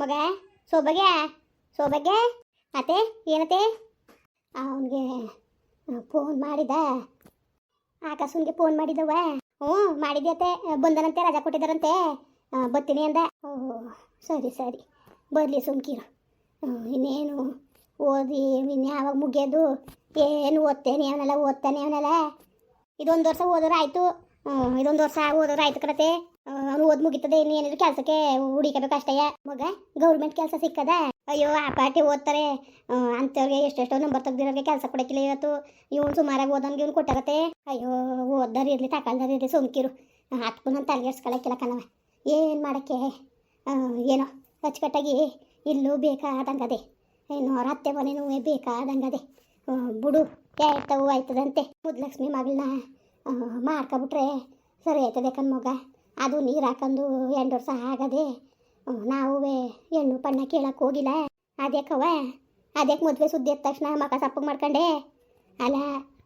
ಮಗ ಸೋಬಗೆ ಸೋಬಗೆ ಅತ್ತೆ, ಏನತ್ತೆ? ಅವನಿಗೆ ಫೋನ್ ಮಾಡಿದ. ಆಕಾಶನ್ಗೆ ಫೋನ್ ಮಾಡಿದವ ಹ್ಞೂ ಮಾಡಿದ್ದೆ ಅತ್ತೆ? ಬಂದನಂತೆ, ರಜಾ ಕೊಟ್ಟಿದ್ದಾರಂತೆ. ಬರ್ತೀನಿ ಅಂದ. ಓಹೋ ಸರಿ ಸರಿ. ಬರಲಿ ಸುಮ್ಕಿರು. ಇನ್ನೇನು ಓದಿ ಇನ್ಯಾವಾಗ ಮುಗಿಯೋದು? ಏನು ಓದ್ತೇನೆ ಅವನೆಲ್ಲ, ಓದ್ತಾನೆ ಅವನೆಲ್ಲ? ಇದೊಂದು ವರ್ಷ ಓದೋರು ಆಯಿತು ಇದೊಂದು ವರ್ಷ ಓದೋರು ಆಯ್ತು ಕಣತೆ ಅವನು ಓದ್ ಮುಗಿತದೆ, ಇನ್ನು ಏನಿದ್ರು ಕೆಲಸಕ್ಕೆ ಹುಡಿಕಬೇಕು ಅಷ್ಟೇ. ಮಗ ಗೌರ್ಮೆಂಟ್ ಕೆಲಸ ಸಿಕ್ಕದ? ಅಯ್ಯೋ, ಆ ಪಾರ್ಟಿ ಓದ್ತಾರೆ. ಅಂತವ್ರಿಗೆ ಅಂಥವ್ರಿಗೆ ಎಷ್ಟೆಷ್ಟೋ ನಂಬರ್ ತೆಗ್ದಿರೋರಿಗೆ ಕೆಲಸ ಕೊಡಕ್ಕಿಲ್ಲ ಇವತ್ತು. ಇವನು ಸುಮಾರಾಗಿ ಓದೋನ್ಗೆ ಇವ್ನು ಕೊಟ್ಟಾಗತ್ತೆ. ಅಯ್ಯೋ ಓದ್ದಾರ ಇರಲಿ ತಕಳ್ದಾರ ಇರಲಿ, ಸುಮ್ಕಿರು. ಹತ್ಕು ನಾನು ತಲೆಗೆಡ್ಸ್ಕೊಳಕ್ಕಿಲ್ಲ ಕಣವ ಏನು ಮಾಡೋಕ್ಕೆ? ಏನೋ ಅಚ್ಚುಕಟ್ಟಾಗಿ ಇಲ್ಲೂ ಬೇಕಾದಂಗದೆ. ಏನು ಅವ್ರ ಅತ್ತೆ ಮನೆನೂ ಬೇಕಾದಂಗದೆ. ಬಿಡು ಯಾಯ್ತವು ಆಯ್ತದಂತೆ. ಮುದ್ಲಕ್ಷ್ಮಿ ಮಗಳನ್ನ ಮಾಡ್ಕೊಬಿಟ್ರೆ ಸರಿ ಆಯ್ತದೆ ಕಣ್ಮಗ ಅದು ನೀರು ಹಾಕೊಂಡು ಎಂಟು ವರ್ಷ ಆಗದೆ ನಾವು ಹೆಣ್ಣು ಪಣ್ಣ ಕೇಳಕ್ಕೆ ಹೋಗಿಲ್ಲ. ಅದ್ಯಾಕವ ಅದ್ಯಾಕೆ ಮದುವೆ ಸುದ್ದಿ ಎದ್ದ ತಕ್ಷಣ ಮಕ ಸಪ್ಪಗೆ ಮಾಡ್ಕೊಂಡೆ? ಅಲ್ಲ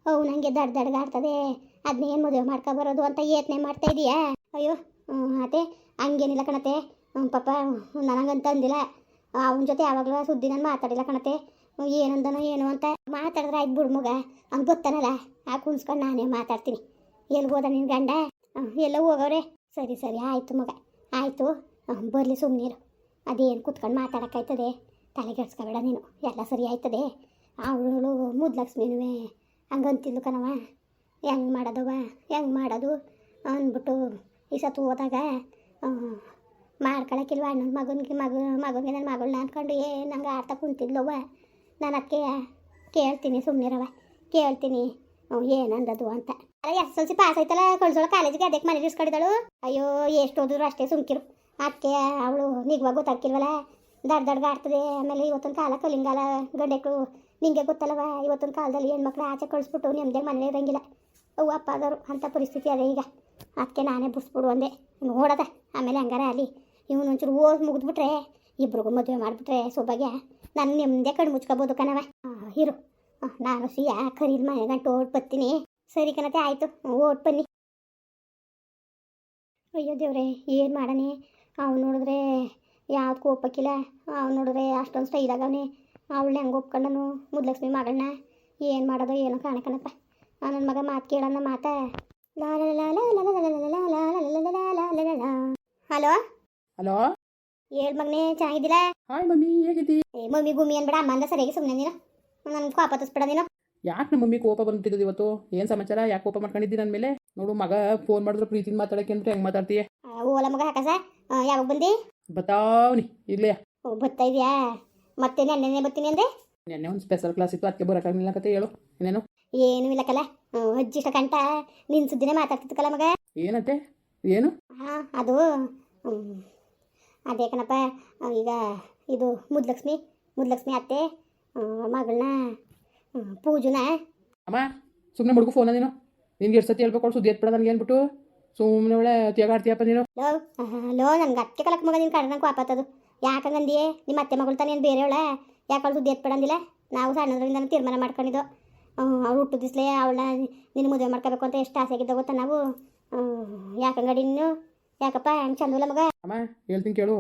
ಅವು ನನಗೆ ದಡ್ ದಡ್ಗಾಡ್ತದೆ ಅದನ್ನೇನು ಮದುವೆ ಮಾಡ್ಕೊ ಬರೋದು ಅಂತ ಯತ್ನೆ ಮಾಡ್ತಾ ಇದೀಯಾ? ಅಯ್ಯೋ ಅದೇ ಹಂಗೇನಿಲ್ಲ ಕಣತೆ. ಪಾಪ, ನನಗಂತ ಅಂದಿಲ್ಲ. ಅವನ ಜೊತೆ ಯಾವಾಗಲೂ ಸುದ್ದಿ ನಾನು ಮಾತಾಡಿಲ್ಲ ಕಣತೆ. ಏನಂದನೋ ಏನು ಅಂತ ಮಾತಾಡಿದ್ರೆ ಆಯ್ತು ಬಿಡು ಮಗ. ಅವ್ನು ಗೊತ್ತಾನಲ್ಲ? ಆ ಕುಣ್ಸ್ಕೊಂಡು ನಾನೇ ಮಾತಾಡ್ತೀನಿ. ಎಲ್ಲಿ ಹೋದ ನಿನ್ನ ಗಂಡ? ಎಲ್ಲ ಹೋಗವ್ರೆ. ಸರಿ ಸರಿ, ಆಯಿತು ಮಗ. ಆಯಿತು. ಬರಲಿ ಸುಮ್ಮನಿರು ಅದೇನು ಕುತ್ಕೊಂಡು ಮಾತಾಡೋಕ್ಕಾಯ್ತದೆ? ತಲೆಗೆಡ್ಸ್ಕೊಬೇಡ ನೀನು. ಎಲ್ಲ ಸರಿ ಆಯ್ತದೆ? ಅವಳು ಮುದ್ಲಕ್ಷ್ಮಿನೂ ಹಂಗಂತಿದ್ಲು ಕಣವ ಹೆಂಗೆ ಮಾಡೋದವ ಹೆಂಗೆ ಮಾಡೋದು? ಅಂದ್ಬಿಟ್ಟು ಈ ಸತ್ತು ಹೋದಾಗ ಮಾಡ್ಕೊಳಕ್ಕಿಲ್ವ ಅಣ್ಣನ ಮಗನಿಗೆ? ಮಗ, ಮಗನಿಗೆ ನನ್ನ ಮಗಳನ್ನ ಅಂದ್ಕೊಂಡು ಏ ನಂಗೆ ಆಡ್ತಾ ಕುಂತಿದ್ಲವ ನಾನು ಅದಕ್ಕೆ ಕೇಳ್ತೀನಿ ಸುಮ್ಮನಿರವ ಕೇಳ್ತೀನಿ. ಏನಂದದು ಅಂತ. ಅಲ್ಲ ಎಸ್ ಎಲ್ ಸಿ ಪಾಸ್ ಆಯ್ತಲ್ಲ, ಕಳ್ಸೋಳ ಕಾಲೇಜಿಗೆ ಅದಕ್ಕೆ ಮನೇಲಿ ಇಸ್ಕೊಂಡಿದ್ದಾಳು. ಅಯ್ಯೋ, ಎಷ್ಟು ಓದಿದ್ರು ಅಷ್ಟೇ ಸುಮ್ಕಿರು. ಅದಕ್ಕೆ ಅವಳು ನಿಜವಾಗ ಗೊತ್ತಾಗ್ತಿಲ್ವಲ್ಲ? ದಡ್ ದಡ್ಗ ಆಡ್ತದೆ. ಆಮೇಲೆ ಇವತ್ತೊಂದು ಕಾಲ ಕಲಿಂಗಾಲ ಗಂಡೆಕ್ಳು. ನಿಂಗೆ ಗೊತ್ತಲ್ಲವ? ಇವತ್ತೊಂದು ಕಾಲದಲ್ಲಿ ಹೆಣ್ಮಕ್ಳು ಆಚೆ ಕಳಿಸ್ಬಿಟ್ಟು ನೆಮ್ಮದಿಯಾಗಿ ಮನೇಲಿ ಇರಂಗಿಲ್ಲ. ಅವು ಅಪ್ಪ ಆದವರು, ಅಂಥ ಪರಿಸ್ಥಿತಿ ಅದೇ ಈಗ. ಅದಕ್ಕೆ ನಾನೇ ಬುಸ್ಬಿಡು ಅಂದೆ. ನೋಡದ. ಆಮೇಲೆ ಹಂಗಾರ ಅಲ್ಲಿ ಇವನು ಒಂಚೂರು ಓದಿ ಮುಗಿದ್ಬಿಟ್ರೆ, ಇಬ್ರಿಗೂ ಮದುವೆ ಮಾಡಿಬಿಟ್ರೆ ಸೊಬಗೆ ನಾನು ನೆಮ್ಮದೇ ಕಣ್ಣು ಮುಚ್ಕೋಬೋದು ಕಣವ ಇರು. ನಾನು ಸಿಯಾ ಖರೀದಿ ಮನೆ ಗಂಟು ಓಟ್ ಬರ್ತೀನಿ. ಸರಿ ಕಣತೆ ಆಯಿತು ಓಟ್ ಬನ್ನಿ ಅಯ್ಯೋ ದೇವ್ರೆ ಏನು ಮಾಡನೆ ಅವ್ನು ನೋಡಿದ್ರೆ ಯಾವ್ದು ಕೋಪಕ್ಕಿಲ್ಲ ಅವ್ನು ನೋಡಿದ್ರೆ ಅಷ್ಟೊಂದು ಸ್ಟೈಲ್ ಆಗವನೆ ಅವಳನ್ನ ಹೆಂಗೆ ಒಪ್ಕೊಂಡನು ಮುದ್ಲಕ್ಷ್ಮಿ ಮಗಳನ್ನ ಏನು ಮಾಡೋದು ಏನೋ ಕಾಣಕನಪ್ಪ ನನ್ನ ಮಗ ಮಾತು ಕೇಳೋಣ ಮಾತ ಹಲೋ ಹಲೋ ಹೇಳ್ ಮಗನೇ ಚೆನ್ನಾಗಿದ್ದಿಲ್ಲ ಹಾಯ್ ಮಮ್ಮಿ ಹೇಗಿದ್ದಿ ಏ ಮಮ್ಮಿ ಗುಮ್ಮಿ ಅನ್ಬೇಡ ಅಮ್ಮ ಅಂದ ಸರಿಯಾಗಿ ಸುಮ್ಮನೆ ನೀನು ನನ್ನ ಕೋಪ ತಸ್ಬೇಡ ನೀನು ಯಾಕೆ ನಮ್ಮ ಮಮ್ಮಿ ಕೋಪ ಬಂದ್ಬಿಟ್ಟಿದ್ದು ಇವತ್ತು? ಏನು ಸಮಾಚಾರ? ಯಾಕೆ ಕೋಪ ಮಾಡ್ಕೊಂಡಿದ್ದಿ ನನ್ನ ಮೇಲೆ? ನೋಡು ಮಗ ಫೋನ್ ಮಾಡಿದ್ರು ಪ್ರೀತಿನ ಮಾತಾಡಕ್ಕೆ ಅಂದ್ರೆ ಹೆಂಗ್ ಮಾತಾಡ್ತೀಯ ಓಲ ಮಗ ಹಾಕಸ ಯಾವಾಗ ಬಂದಿ? ಬತ್ತಾವ್ನಿ ಓ ಬರ್ತಾ ಇದೆಯಾ? ಮತ್ತೆ ನೆನ್ನೆ ಬರ್ತೀನಿ ಅಂದ್ರೆ ನೆನ್ನೆ ಒಂದು ಸ್ಪೆಷಲ್ ಕ್ಲಾಸ್ ಇತ್ತು ಅದಕ್ಕೆ ಬರೋಕ್ಕಾಗಲಿಲ್ಲ ಕತೆ ಹೇಳು. ಏನೇನು ಏನು ಇಲ್ಲಕಲ್ಲ ಅಜ್ಜಿ ಇಷ್ಟ ಕಂಟ ನಿನ್ ಸುದ್ದಿನೇ ಮಾತಾಡ್ತಿತ್ತಲ್ಲ ಮಗ. ಏನತ್ತೆ ಏನು? ಹಾಂ ಅದು ಅದೇ ಕಣಪ್ಪ ಈಗ ಇದು ಮುದ್ಲಕ್ಷ್ಮಿ ಮುದ್ಲಕ್ಷ್ಮಿ ಅತ್ತೆ ಮಗಳನ್ನ ಪೂಜುನ? ಅಮ್ಮ ಸುಮ್ಮನೆ ಮುಡುಗು ಫೋನ್ ನೀನು? ನಿನ್ಗೆ ಎಷ್ಟು ಸತಿ ಹೇಳ್ಬೇಕು ಅವ್ಳು ಸುದ್ದಿ ಎತ್ಬಿಡ ನನಗೆ ಅಂದ್ಬಿಟ್ಟು? ಸುಮ್ಮನೆ ಒಳ್ಳೆ ತೇಗಾಡ್ತೀಯಪ್ಪ ನೀನು? ಲೋ ಲೋ ನನ್ಗೆ ಅತ್ತೆ ಕಲಕ್ ಮಗ ನೀನು ಕಡೆ ನಂಗೆ ವಾಪತ್ತದು ಯಾಕಂಗಂದಿಯೇ ನಿಮ್ಮ ಅತ್ತೆ ಮಗಳು ಬೇರೆ ಬೇರೆಯವಳ? ಯಾಕೆ ಸುದ್ದಿ ಎತ್ಬಿಡಂದಿಲ್ಲ ನಾವು ಸಣ್ಣದ್ರಿಂದ ತೀರ್ಮಾನ ಮಾಡ್ಕೊಂಡಿದ್ದು. ಅವ್ಳು ಹುಟ್ಟು ದಿಸ್ಲೇ ಅವಳನ್ನ ನಿನ್ನ ಮದುವೆ ಮಾಡ್ಕೋಬೇಕು ಅಂತ ಎಷ್ಟು ಆಸೆ ಆಗಿದ್ದ ಗೊತ್ತಾ ನಾವು? ಯಾಕಂಗಡಿ ನೀನು ಯಾಕಪ್ಪ ಹೆಂಗೆ ಚಂದಲ್ಲ ಮಗ? ಅಮ್ಮ ಹೇಳ್ತೀನಿ ಕೇಳು.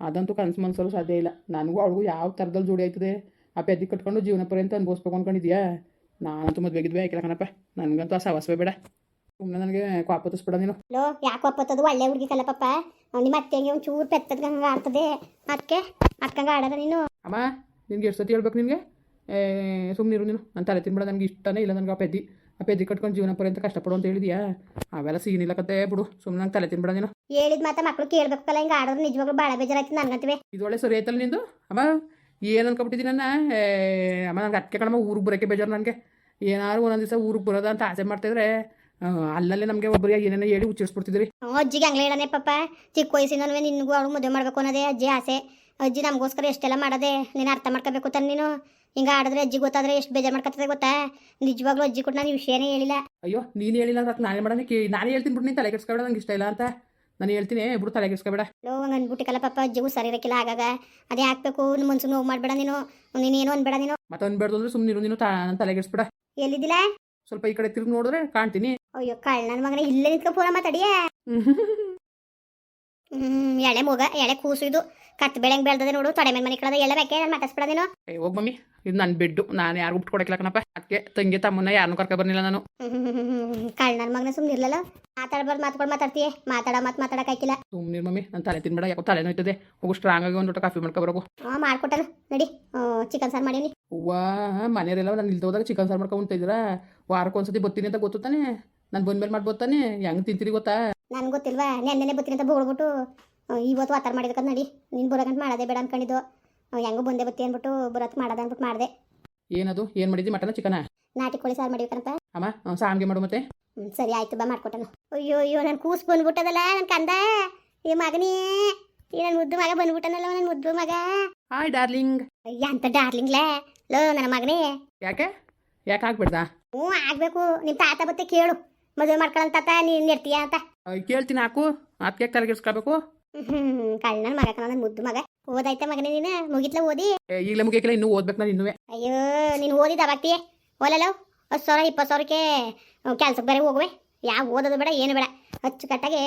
ಅದಂತೂ ಕನಸು ಮನ್ಸಲು ಸಾಧ್ಯ ಇಲ್ಲ. ನನಗೂ ಅವಳಿಗೂ ಯಾವ ಥರದಲ್ಲಿ ಜೋಡಿ ಆಯ್ತದೆ? ಆ ಪೆದ್ದಿ ಕಟ್ಕೊಂಡು ಜೀವನ ಪರ್ಯಂತ ಅನ್ಭವಿಸ್ಬೇಕು ಅಂದ್ಕೊಂಡಿದ್ಯಾ ನಾನಂತೂ ಮದುವೆಗಿದ್ವಿ ಆಯ್ಕಿಲ್ಲ ಕಣಪ್ಪ ನನಗಂತೂ ಆ ಸವಾಸವೇ ಬೇಡ. ಸುಮ್ಮನೆ ನನಗೆ ಕಾಪತ್ತಿಸ್ಬೇಡ ನೀನು. ಲೋ ಯಾಕೆ ಒಪ್ಪತ್ತದು ಒಳ್ಳೆ ಹುಡುಗಿ ಕಲ್ಲಪ್ಪ ನಿಮ್ಮ ಅತ್ತೆಗೆ ಒಂದು ಚೂರು ಪೆತ್ತದ ಹಂಗೆ ಆಡ್ತದೆ ಅದಕ್ಕೆ ಅಕ್ಕಂಗೆ ಆಡೋದ ನೀನು? ಅಮ್ಮ ನಿನ್ಗೆ ಎಷ್ಟು ಸತಿ ಹೇಳ್ಬೇಕು ನಿನಗೆ? ಸುಮ್ಮನೆ ಇರು ನೀನು. ನಾನು ತಲೆ ತಿನ್ಬೇಡ ನನಗೆ ಇಷ್ಟನೇ ಇಲ್ಲ ನನಗೆ ಆ ಪೆದ್ದಿ ಆ ಪೆದ್ದಿ ಕಟ್ಕೊಂಡು ಜೀವನ ಪರ್ಯಂತ ಕಷ್ಟಪಡು ಅಂತ ಹೇಳಿದ್ಯಾ? ಅವೆಲ್ಲ ಸೀನಿಲ್ಲ ಕತೆ ಬಿಡು. ಸುಮ್ಮನೆ ನಂಗೆ ತಲೆ ತಿನ್ಬೇಡ ನೀನು. ಹೇಳಿದ ಮಾತ ಮಕ್ಕಳು ಕೇಳ್ಬೇಕಲ್ಲ ಹಿಂಗೆ ಆಡೋದು ನಿಜವಾಗ್ಲೂ ಭಾಳ ಬೇಜಾರಾಯ್ತು ನನಗಂತವೇ. ಇದು ಒಳ್ಳೆ ಸರಿ ಆಯ್ತಲ್ಲ ನಿಂದು? ಅಮ್ಮ ಏನು ಅನ್ಕೊಬಿಟ್ಟಿದ್ದೀನಿ ನನ್ನ ಅಮ್ಮ ನನಗೆ ಅಟ್ಕೆ ಕಣಮ್ಮ ಊರಿಗೆ ಬರೋಕ್ಕೆ ಬೇಜಾರು ನನಗೆ. ಏನಾದ್ರು ಒಂದೊಂದು ದಿವಸ ಊರಿಗೆ ಬರೋದ ಅಂತ ಆಸೆ ಮಾಡ್ತಿದ್ರೆ ಅಲ್ಲಲ್ಲೇ ನಮಗೆ ಒಬ್ಬರಿಗೆ ಏನೇನೋ ಹೇಳಿ ಉಚ್ಚರಿಸ್ಬಿಡ್ತಿದ್ರಿ. ಅಜ್ಜಿಗೆ ಹಂಗ್ಲೇ ಹೇಳನೆ ಪಾಪ. ಚಿಕ್ಕ ವಯಸ್ಸಿನವೇ ನಿನಗೂ ಅವಳು ಮದುವೆ ಮಾಡ್ಬೇಕು ಅನ್ನೋದೇ ಅಜ್ಜಿ ಆಸೆ. ಅಜ್ಜಿ ನಮಗೋಸ್ಕರ ಎಷ್ಟೆಲ್ಲ ಮಾಡೋದೆ ನೀನು ಅರ್ಥ ಮಾಡ್ಕೋಬೇಕು ತಾನೆ ನೀನು. ಹಿಂಗೆ ಆಡಿದ್ರೆ ಅಜ್ಜಿ ಗೊತ್ತಾದ್ರೆ ಎಷ್ಟು ಬೇಜಾರು ಮಾಡ್ಕೊತದೆ ಗೊತ್ತಾ? ನಿಜವಾಗ್ಲೂ ಅಜ್ಜಿ ಕೊಟ್ಟು ನಾನು ವಿಷಯನೇ ಹೇಳಿಲ್ಲ. ಅಯ್ಯೋ ನೀನು ಹೇಳಿಲ್ಲ ಅಂದ್ರೆ ನಾನೇ ಮಾಡೋಣ ಕೇಳಿ ನಾನೇ ಹೇಳ್ತೀನಿ ಬಿಡು ನೀನು ತಲೆ ಕೆಡ್ಸ್ಕೊಬೇಡ ನಂಗೆ ಇಷ್ಟ ಇಲ್ಲ ಅಂತ. ನಾನು ಹೇಳ್ತೀನಿ ಬಿಡು ತಲೆ ಕೆಡ್ಸ್ಕೊಬೇಡ. ಲೋ ಹಂಗೆ ಅಂದ್ಬಿಟ್ಟಿಕಲ್ಲ ಪಾಪ ಅಜ್ಜಿಗೂ ಸರಿ ಇರಕ್ಕಿಲ್ಲ ಆಗಾಗ ಅದೇ ಹಾಕ್ಬೇಕು ನಿಮ್ಮ ಮನ್ಸು ನೋವು ಮಾಡಬೇಡ ನೀನು ನೀನೇನು ಅನ್ಬೇಡ ನೀನು. ಮತ್ತೆ ಅನ್ಬೇಡ್ದು ಅಂದ್ರೆ ಸುಮ್ಮನೆ ನೀನು ತಾ ನನ್ನ ತಲೆ ಕೆಡಿಸ್ಬೇಡ. ಎಲ್ಲಿದ್ದಿಲ್ಲ ಸ್ವಲ್ಪ ಈ ಕಡೆ ತಿರುಗಿ ನೋಡಿದ್ರೆ ಕಾಣ್ತೀನಿ. ಅಯ್ಯೋ ಕಳ್ಳ ನನ್ನ ಮಗನ ಇಲ್ಲೇ ನಿಂತ್ಕೊ ಫೋನ ಮಾತಾಡಿಯೇ. ಎಳೆ ಮೂಗ ಎಳೆ ಕೂಸು ಇದು. ಕತ್ ಬೆಳೆಂಗ್ ಬೆಳ್ದದೆ ನೋಡು. ತಡೆ ಮೇಲೆ ಮನೆ ಕಳದ ಎಳೆ ಬೇಕೆ? ನಾನು ಮಾತಾಡ್ಸ್ಬೇಡ ನೀನು ಏ ಹೋಗ್ ಮಮ್ಮಿ. ಇದು ನನ್ನ ಬೆಡ್ಡು. ನಾನು ಯಾರು ಬಿಟ್ಟು ಕೊಡಕ್ಲಕ್ಕನಪ್ಪ ಅದಕ್ಕೆ ತಂಗಿ ತಮ್ಮನ್ನ ಯಾರನ್ನೂ ಕರ್ಕೊ ಬರ್ಲಿಲ್ಲ ನಾನು. ಕಳ್ ನನ್ನ ಮಗನ ಸುಮ್ಮನೆ ಇರ್ಲಲ್ಲ? ಮಾತಾಡ್ಬಾರ್ದು ಮಾತ್ಕೊಂಡು ಮಾತಾಡ್ತೀಯ? ಮಾತಾಡ ಮಾತು ಮಾತಾಡಕ್ಕಾಯ್ಕಿಲ್ಲ ಸುಮ್ಮನೆ ಮಮ್ಮಿ. ನನ್ನ ತಲೆ ತಿನ್ಬೇಡ. ಯಾಕೋ ತಲೆ ನೋಯ್ತದೆ. ಹೋಗು ಸ್ಟ್ರಾಂಗ್ ಆಗಿ ಒಂದು ಕಾಫಿ ಮಾಡ್ಕೊಬರೋಗು ಹಾಂ ಮಾಡ್ಕೊಟ್ಟನು. ನಡಿ. ಚಿಕನ್ ಸಾರ್ ಮಾಡೀನಿ. ಹೂವಾ ಮನೆಯವರೆಲ್ಲ ನಾನು ಇಲ್ದ ಹೋದಾಗ ಚಿಕನ್ ಸಾರ್ ಮಾಡ್ಕೊಂಡು ಉಂಟಿದ್ರ ವಾರಕ್ಕೊಂದ್ಸತಿ ಬರ್ತೀನಿ ಅಂತ ಗೊತ್ತು ತಾನೆ? ನಾನು ಬಂದ್ಮೇಲೆ ಮಾಡ್ಬೋದಾನೆ ಹೆಂಗೆ ತಿಂತೀರಿ ಗೊತ್ತಾ? ನನ್ಗೆ ಗೊತ್ತಿಲ್ವಾ? ನೆನ್ನೆನೆ ಬತ್ತೀನಿ ಅಂತ ಬೋಳ್ಬಿಟ್ಟು ಇವತ್ತು ವಾತಾರ ಮಾಡಿದಕ್ಕೆ ನಡಿ. ನೀನು ಅಂತ ಮಾಡದೆ ಬೇಡ ಅನ್ಕೊಂಡಿದ್ದು ಹೆಂಗೂ ಬಂದೆ ಬತ್ತಿ ಅಂದ್ಬಿಟ್ಟು ಬರೋತ್ ಮಾಡದ ಅಂದ್ಬಿಟ್ಟು ಮಾಡಿದೆ. ಏನದು? ಏನ್ ಮಾಡಿದ್ದಿ ಮಟನ ಚಿಕನ ನಾಟಿ ಕೋಳಿ ಸಾರು ಮಾಡಿಬೇಕಂತ ಅಮ್ಮ ಸಾಮ್ಗೆ ಸಾಂಗೆ ಮಾಡು ಮತ್ತೆ. ಸರಿ ಆಯ್ತು ಬಾ ಮಾಡ್ಕೊಟ್ಟನು. ಅಯ್ಯೋ ಅಯ್ಯೋ ನನ್ನ ಕೂಸು ಬಂದ್ಬಿಟ್ಟದಲ್ಲ ನನ್ನ ಕಂದ. ಈ ಮಗನೇ. ಈ ನನ್ನ ಮುದ್ದು ಮಗ ಬಂದ್ಬಿಟ್ಟನಲ್ಲ ನನ್ನ ಮುದ್ದು ಮಗ. ಹಾಯ್ ಡಾರ್ಲಿಂಗ್ ಅಯ್ಯ ಅಂತ ಡಾರ್ಲಿಂಗ್ಲೇ ಲೋ. ನನ್ನ ಮಗನೇ. ಯಾಕೆ? ಯಾಕೆ ಆಗ್ಬಿಡ್ದಾ? ಹ್ಞೂ ಆಗಬೇಕು. ನಿಮ್ಮ ತಾತ ಬತ್ತೆ ಕೇಳು. ಮದುವೆ ಮಾಡ್ಕೊಳ್ಳಂತ ತಾತ ನೀನು ಇರ್ತೀಯ ಅಂತ. ಕೇಳ್ತೀನಿ ಹಾಕು. ಅದಕ್ಕೆ ತಲೆಗೆಡ್ಸ್ಕೊಬೇಕು ಕಳ್ಳನ ಮಗ ಕಣ ಮುದ್ದು ಮಗ. ಓದಾಯ್ತ ಮಗನೇ ನೀನು? ಮುಗಿತ್ಲ ಓದಿ? ಈಗಲೇ ಮುಗಿಯಕಿಲ್ಲ ಇನ್ನೂ ಓದ್ಬೇಕು ನಾನು ಇನ್ನೂ ಅಯ್ಯೋ ನೀನು ಓದಿದ ಅವಾಗ್ತೀಯ ಓಲಲ್ಲ ಹತ್ತು ಸಾವಿರ ಇಪ್ಪತ್ತು ಸಾವಿರಕ್ಕೆ ಕೆಲ್ಸಕ್ಕೆ ಬೇರೆ ಹೋಗುವೆ. ಯಾವ ಓದೋದು ಬೇಡ ಏನು ಬೇಡ. ಅಚ್ಚುಕಟ್ಟಾಗಿ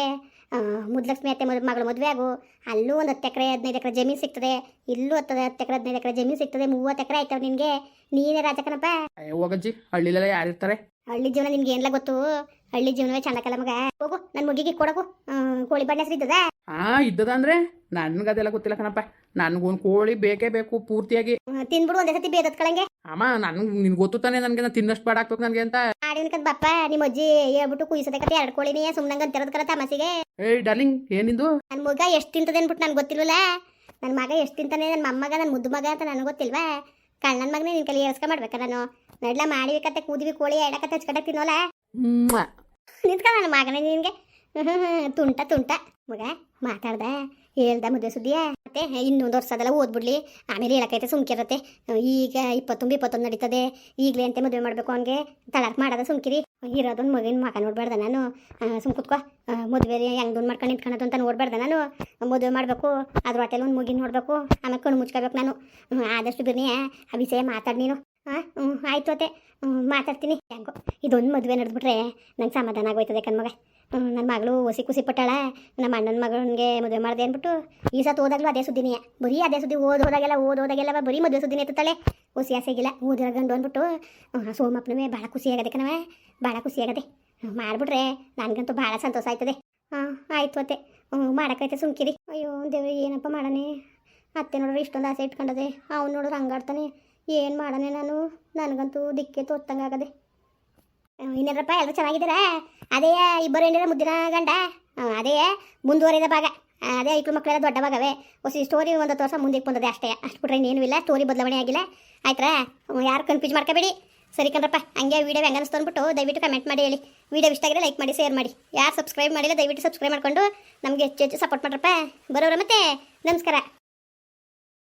ಮುದ್ಲಕ್ಷ್ಮಿ ಅತ್ತೆ ಮದ್ ಮಗಳು ಮದುವೆ ಆಗು ಅಲ್ಲೂ ಒಂದು ಹತ್ತು ಎಕರೆ ಹದಿನೈದು ಎಕರೆ ಜಮೀನು ಸಿಗ್ತದೆ. ಇಲ್ಲೂ ಹತ್ತದ ಹತ್ತು ಎಕರೆ ಹದಿನೈದು ಎಕರೆ ಜಮೀನು ಸಿಗ್ತದೆ. ಮೂವತ್ತು ಎಕರೆ ಆಯ್ತವ ನಿನಗೆ. ನೀನೇ ರಾಜಕನಪ್ಪ. ಹೋಗಜ್ಜಿ. ಹಳ್ಳಿಲೆಲ್ಲ ಯಾರಿರ್ತಾರೆ ಹಳ್ಳಿ ಜೀವನ ನಿನ್ಗೆ ಏನ್ಲ ಗೊತ್ತು? ಹಳ್ಳಿ ಜೀವನವೇ ಚಂದಕಲ್ಲ ಮಗ. ಹೋಗು ನನ್ನ ಮುಗಿಗೆ ಕೊಡಕು ಆ, ಕೋಳಿ ಬಣ್ಣ ಹೆಸರು ಇದ್ದದ? ಹಾ ಇದ್ದದ ಅಂದ್ರೆ? ನನ್ಗೆ ಅದೆಲ್ಲ ಗೊತ್ತಿಲ್ಲ ಕಣಪ್ಪ. ನನ್ಗೊಂದು ಕೋಳಿ ಬೇಕೇ ಬೇಕು ಪೂರ್ತಿಯಾಗಿ. ತಿನ್ಬಿಡು ಒಂದೇ ಸತಿ ಬೇದತ್ಕೊಳಂಗೆ ಅಮ್ಮ ನನ್ಗ್ ನಿನ್ ಗೊತ್ತು ತಾನೆ ನನಗೆ ನಾನು ತಿನ್ನಷ್ಟು ಬಾಡ ನನಗೆ ಅಂತ. ಆಡಿನಕಂತ ಬಪ್ಪ ನಿಮ್ಮ ಅಜ್ಜಿ ಹೇಳ್ಬಿಟ್ಟು ಕುಯ್ಸದೆ ಕತೆ ಎರಡು ಕೋಳಿನೇ ಸುಮ್ಮನಂಗೆ ಅಂತಿರೋದು ಕರ ತಮಸಿಗೆ ಏಯ್ ಡಾರ್ಲಿಂಗ್ ಏನಿಂದು ನನ್ನ ಮಗ ಎಷ್ಟು ತಿಂತದೆ ಅನ್ಬಿಟ್ಟು ನನಗೆ ಗೊತ್ತಿಲ್ವಲ್ಲ ನನ್ನ ಮಗ ಎಷ್ಟು ತಿಂತಾನೆ ನನ್ನ ಮೊಮ್ಮಗ ನನ್ನ ಮುದ್ದು ಮಗ ಅಂತ ನನಗೆ ಗೊತ್ತಿಲ್ವಾ? ಕಣ್ಣನ ಮಗನೇ ನಿನ್ನ ಕಲಿ ಏರ್ಸ್ಕ ಮಾಡ್ಬೇಕಾ ನಾನು? ನಡ್ಲ ಮಾಡಿಬೇಕತ್ತೆ ಕೂದಿವಿ ಕೋಳಿ ಎಡಕತ್ತೆ ಹಚ್ಕಟ್ಟ ತಿನ್ನೋಲ್ಲ. ನಿಂತ್ಕ ನನ್ನ ಮಗನೇ ನಿನಗೆ. ತುಂಟ ತುಂಟ. ಮಗ ಮಾತಾಡ್ದ? ಹೇಳ್ದ ಮದುವೆ ಸುದ್ದಿಯ? ಮತ್ತೆ ಇನ್ನೊಂದು ವರ್ಷದಲ್ಲ ಓದ್ಬಿಡ್ಲಿ. ಆಮೇಲೆ ಹೇಳಕೈತೆ ಸುಮ್ಕಿರತ್ತೆ. ಈಗ ಇಪ್ಪತ್ತೊಂದು ಇಪ್ಪತ್ತೊಂದು ನಡೀತದೆ. ಈಗಲೇ ಅಂತ ಮದುವೆ ಮಾಡಬೇಕು ಅವನಿಗೆ? ತಳಾಕ್ ಮಾಡೋದ ಸುಮ್ಕಿರಿ. ಇರೋದೊಂದು ಮಗಿನ ಮಗ ನೋಡ್ಬಾರ್ದ ನಾನು. ಸುಮ್ ಕುತ್ಕೋ. ಮದುವೆ ಹೆಂಗ್ ಮಾಡ್ಕೊಂಡು ನಿಂತ್ಕೊಳೋದು ಅಂತ ನೋಡ್ಬಾರ್ದ ನಾನು. ಮದುವೆ ಮಾಡಬೇಕು, ಅದ್ರ ಹೊಟ್ಟೆಲಿ ಒಂದು ಮುಗಿನ ನೋಡಬೇಕು. ಆಮೇಲೆ ಕಣ್ಣು ಮುಚ್ಕೋಬೇಕು ನಾನು. ಆದಷ್ಟು ಬಿರ್ನಿ, ಆ ವಿಷಯ ಮಾತಾಡ್ ನೀನು. ಹಾಂ ಆಯ್ತು ಅತ್ತೆ. ಮಾತಾಡ್ತೀನಿ. ಹೆಂಗೋ, ಇದೊಂದು ಮದುವೆ ನಡೆದ್ಬಿಟ್ರೆ ನಂಗೆ ಸಮಾಧಾನ ಆಗೋಯ್ತದೆ ಕಣ್ಮಗ. ನನ್ನ ಮಗಳು ಒಸಿ ಖುಷಿ ಪಟ್ಟಾಳ. ನಮ್ಮ ಅಣ್ಣನ ಮಗನಿಗೆ ಮದುವೆ ಮಾಡಿದೆ ಅಂದ್ಬಿಟ್ಟು ಈ ಸತ್ತು ಹೋದಾಗಲೂ ಅದೇ ಸುದ್ದಿನೇ. ಬರೀ ಅದೇ ಸುದ್ದಿ ಓದ್ ಹೋದಾಗೆಲ್ಲ ಓದ್ ಹೋದಾಗೆಲ್ಲ ಬರೀ ಮದುವೆ ಸುದ್ದಿನೇ ಎತ್ತುತ್ತಾಳೆ ಖುಷಿ ಆಸೆಗಿಲ್ಲ ಓದಿರೋ ಗಂಡು ಅಂದ್ಬಿಟ್ಟು ಸೋಮಪ್ಪನವೇ ಭಾಳ ಖುಷಿ ಆಗದೆ ಕಣವ ಭಾಳ ಖುಷಿ ಆಗದೆ. ಮಾಡಿಬಿಟ್ರೆ ನನಗಂತೂ ಭಾಳ ಸಂತೋಷ ಆಯ್ತದೆ. ಹಾಂ, ಆಯ್ತು ಅತ್ತೆ. ಹ್ಞೂ ಮಾಡೋಕ್ಕೈತೆ ಸುಮ್ಕಿರಿ. ಅಯ್ಯೋ, ದೇವ್ರಿ, ಏನಪ್ಪ ಮಾಡನೆ ಅತ್ತೆ ನೋಡ್ರಿ, ಇಷ್ಟೊಂದು ಆಸೆ ಇಟ್ಕೊಂಡದೆ. ಅವ್ನು ನೋಡ್ರಿ ಹಂಗಾಡ್ತಾನೆ. ಏನು ಮಾಡನೆ ನಾನು? ನನಗಂತೂ ದಿಕ್ಕೆ ತೋತ್ತಂಗಾಗದೆ ಇನ್ನೇನಪ್ಪ ಎಲ್ಲರೂ ಚೆನ್ನಾಗಿದ್ದಾರೆ? ಅದೇ ಇಬ್ಬರು ಏನಿರ ಮುದ್ದಿನ ಗಂಡ. ಅದೇ ಮುಂದುವರಿದ ಭಾಗ. ಅದೇ ಐಕ್ಳು ಮಕ್ಕಳೆಲ್ಲ ದೊಡ್ಡ ಭಾಗವೇ. ಹೊಸ ಸ್ಟೋರಿ ಒಂದು ವರ್ಷ ಮುಂದಕ್ಕೆ ಬಂದದೆ ಅಷ್ಟೇ. ಅಷ್ಟು ಬಿಟ್ರೆ ಇನ್ನೇನು ಇಲ್ಲ ಸ್ಟೋರಿ ಬದಲಾವಣೆ ಆಗಿಲ್ಲ. ಆಯ್ತಾ ಯಾರು ಕನ್ಫ್ಯೂಸ್ ಮಾಡ್ಕೋಬೇಡಿ. ಸರಿ ಕಣ್ರಪ್ಪ, ಹಂಗೆ ವೀಡಿಯೋ ಹೆಂಗೆ ಅನಿಸ್ತು ದಯವಿಟ್ಟು ಕಮೆಂಟ್ ಮಾಡಿ ಹೇಳಿ. ವೀಡಿಯೋ ಇಷ್ಟ ಆಗಿದ್ರೆ ಲೈಕ್ ಮಾಡಿ ಶೇರ್ ಮಾಡಿ. ಯಾರು ಸಬ್ಸ್ಕ್ರೈಬ್ ಮಾಡಿಲ್ಲ, ದಯವಿಟ್ಟು ಸಬ್ಸ್ಕ್ರೈಬ್ ಮಾಡಿಕೊಂಡು ನಮಗೆ ಹೆಚ್ಚು ಹೆಚ್ಚು ಸಪೋರ್ಟ್ ಮಾಡ್ರಪ್ಪ. ಬರೋರ ಮತ್ತೆ, ನಮಸ್ಕಾರ.